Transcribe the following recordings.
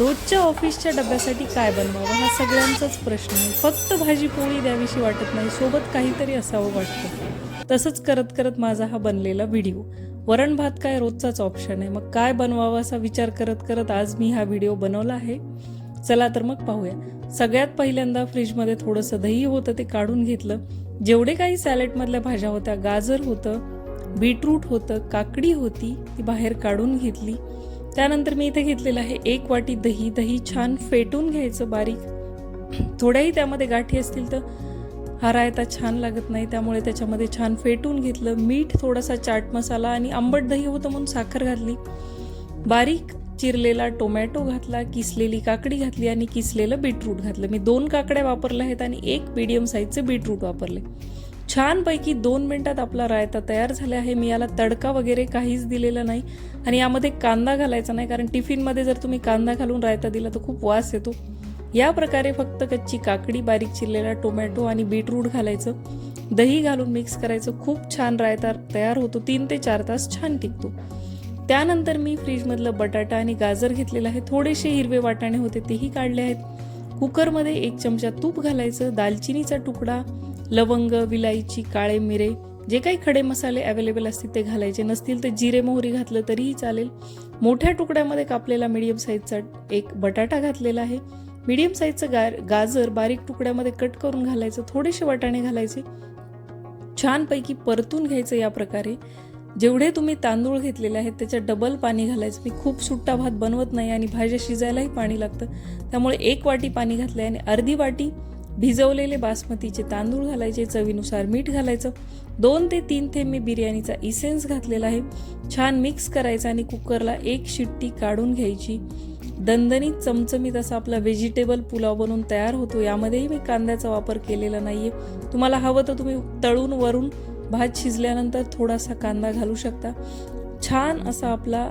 रोजच्या ऑफिसच्या डब्यासाठी काय बनवावं? हा सगळ्यांचाच प्रश्न आहे. फक्त भाजी पोळी द्यावीशी वाटत नाही सोबत काहीतरी असावं वाटतं. तसंच करत करत माझा हा बनलेला व्हिडिओ. वरण भात काय रोजचाच ऑप्शन आहे. मग काय बनवावं असा विचार करत करत आज मी हा व्हिडिओ बनवला आहे. चला तर मग पाहूया. सगळ्यात पहिल्यांदा फ्रीजमध्ये थोडंसं दही होतं ते काढून घेतलं. जेवढे काही सॅलेडमधल्या भाज्या होत्या गाजर होतं बीटरूट होतं काकडी होती ती बाहेर काढून घेतली. त्यानंतर मी इथे घेतलेलं आहे एक वाटी दही. दही छान फेटून घ्यायचं बारीक. थोड्याही त्यामध्ये गाठी असतील तर हा रायता छान लागत नाही. त्यामुळे त्याच्यामध्ये छान फेटून घेतलं. मीठ थोडासा चाट मसाला आणि आंबट दही होतं म्हणून साखर घातली. बारीक चिरलेला टोमॅटो घातला किसलेली काकडी घातली आणि किसलेलं बीटरूट घातलं. मी दोन काकड्या वापरल्या आहेत आणि एक मीडियम साईजचे बीटरूट वापरले छानपैकी दोन मिनटात आपला रायता तयार झाला आहे. मी याला तडका वगैरे काहीच दिलेला नाही आणि यामध्ये कांदा घालायचा नाही कारण टिफिनमध्ये जर तुम्ही कांदा घालून रायता दिला तर खूप वास येतो. या प्रकारे फक्त कच्ची काकडी बारीक चिरलेला टोमॅटो आणि बीटरूट घालायचं. दही घालून मिक्स करायचं. खूप छान रायता तयार होतो. तीन ते चार तास छान टिकतो. त्यानंतर मी फ्रीजमधलं बटाटा आणि गाजर घेतलेलं आहे. थोडेसे हिरवे वाटाणे होते तेही काढले आहेत. कुकरमध्ये एक चमचा तूप घालायचं. दालचिनीचा तुकडा लवंग विलायची काळे मिरे जे काही खडे मसाले अवेलेबल असतील ते घालायचे. नसतील तर जिरे मोहरी घातलं तरीही चालेल. मोठ्या तुकड्यामध्ये कापलेला मीडियम साईजचा एक बटाटा घातलेला आहे. मीडियम साईजचं गा गाजर बारीक तुकड्यामध्ये कट करून घालायचं. थोडेसे वाटाणे घालायचे. छानपैकी परतून घ्यायचं या प्रकारे. जेवढे तुम्ही तांदूळ घेतलेले आहेत त्याच्या डबल पाणी घालायचं. मी खूप सुट्टा भात बनवत नाही आणि भाज्या शिजायलाही पाणी लागतं. त्यामुळे एक वाटी पाणी घातलं आणि अर्धी वाटी भिजवलेले बासमतीचे तांदूळ घालायचे चवीनुसार मीठ घालायचं. दोन ते तीन थेंब मी बिर्याणीचा इसेन्स घातलेला आहे. छान मिक्स करायचं आणि कुकरला एक शिट्टी काढून घ्यायची. दणदणीत चमचमीत असा आपला व्हेजिटेबल पुलाव बनवून तयार होतो. यामध्येही मी कांद्याचा वापर केलेला नाहीये. तुम्हाला हवं तर तुम्ही तळून वरून भात शिजल्यानंतर थोडासा कांदा घालू शकता. छान असा आपला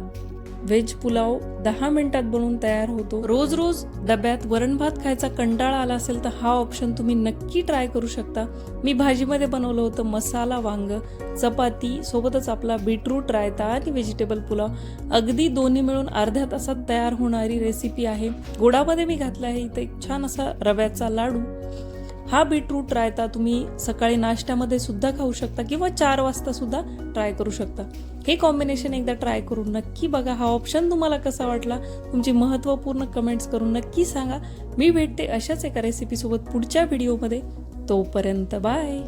व्हेज पुलाव दहा मिनिटात बनवून तयार होतो. रोज रोज डब्यात वरण भात खायचा कंटाळा आला असेल तर हा ऑप्शन तुम्ही नक्की ट्राय करू शकता. मी भाजीमध्ये बनवलं होतं मसाला वांग चपाती सोबतच आपला बीटरूट रायता आणि व्हेजिटेबल पुलाव. अगदी दोन्ही मिळून अर्ध्या तासात तयार होणारी रेसिपी आहे. गोडामध्ये मी घातला आहे इथे एक छान असा रव्याचा लाडू. हा बीटरूट रायता तुम्ही सकाळी नाश्त्यामध्ये सुद्धा खाऊ शकता किंवा चार वाजता सुद्धा ट्राय करू शकता. हे कॉम्बिनेशन एकदा ट्राय करून नक्की बघा. हा ऑप्शन तुम्हाला कसा वाटला? तुमची महत्त्वपूर्ण कमेंट्स करून नक्की सांगा. मी भेटते अशाच एका रेसिपीसोबत पुढच्या व्हिडिओमध्ये तोपर्यंत बाय